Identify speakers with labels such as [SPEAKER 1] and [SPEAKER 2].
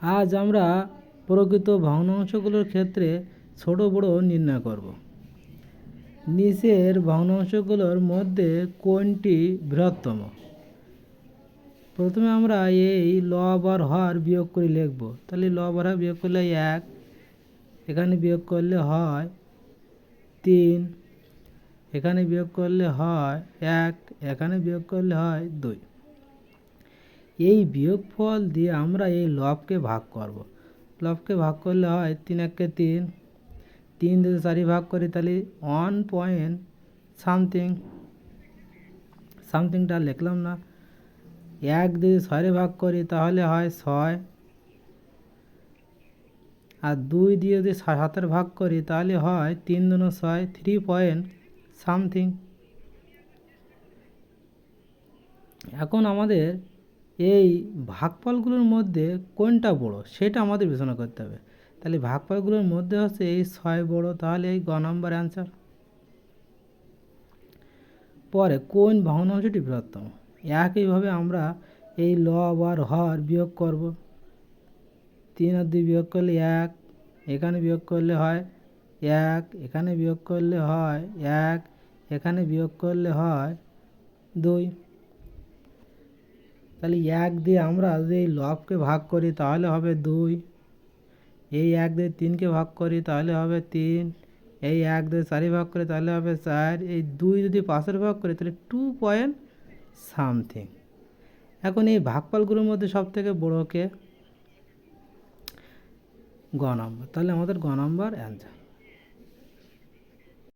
[SPEAKER 1] আজ আমরা প্রকৃত ভগ্নাংশগুলোর ক্ষেত্রে ছোট বড় নির্ণয় করব। নিচের ভগ্নাংশগুলোর মধ্যে কোনটি বৃহত্তম? প্রথমে আমরা এই লব আর হর বিয়োগ করে লিখব। তাহলে লব আর হর বিয়োগ করলে এক, এখানে বিয়োগ করলে হয় তিন, এখানে বিয়োগ করলে হয় এক, এখানে বিয়োগ করলে হয় দুই। এই বিয়োগফল দিয়ে আমরা এই লবকে ভাগ করব। লবকে ভাগ করলে হয় তিন একে তিন। তিন দিয়ে চারি ভাগ করি, তাহলে ওয়ান পয়েন্ট সামথিং। সামথিংটা লিখলাম না। এক দিয়ে ছয়ে ভাগ করি, তাহলে হয় ছয়। আর দুই দিয়ে যদি সাতের ভাগ করি, তাহলে হয় তিন দুনো ছয়, থ্রি পয়েন্ট সামথিং। এখন আমাদের এই ভাগফলগুলোর মধ্যে কোনটা বড়, সেটা আমাদের বিবেচনা করতে হবে। তাহলে ভাগফলগুলোর মধ্যে হচ্ছে এই ছয় বড়, তাহলে এই গ নম্বর অ্যান্সার পরে কোন ভগ্নাংশটি বৃহত্তম? একইভাবে আমরা এই লব আর হর বিয়োগ করব। তিন আর দুই বিয়োগ করলে এক, এখানে বিয়োগ করলে হয় এক, এখানে বিয়োগ করলে হয় এক, এখানে বিয়োগ করলে হয় দুই। তাহলে এক দিয়ে আমরা যদি লবকে ভাগ করি, তাহলে হবে দুই। এই এক দিয়ে তিনকে ভাগ করি, তাহলে হবে তিন। এই এক দিয়ে চারি ভাগ করি, তাহলে হবে চার। এই দুই যদি পাঁচের ভাগ করি, তাহলে টু পয়েন্ট সামথিং এখন এই ভাগফলগুলোর মধ্যে সব থেকে বড়োকে গ নম্বর। তাহলে আমাদের গ নম্বর অ্যান্সার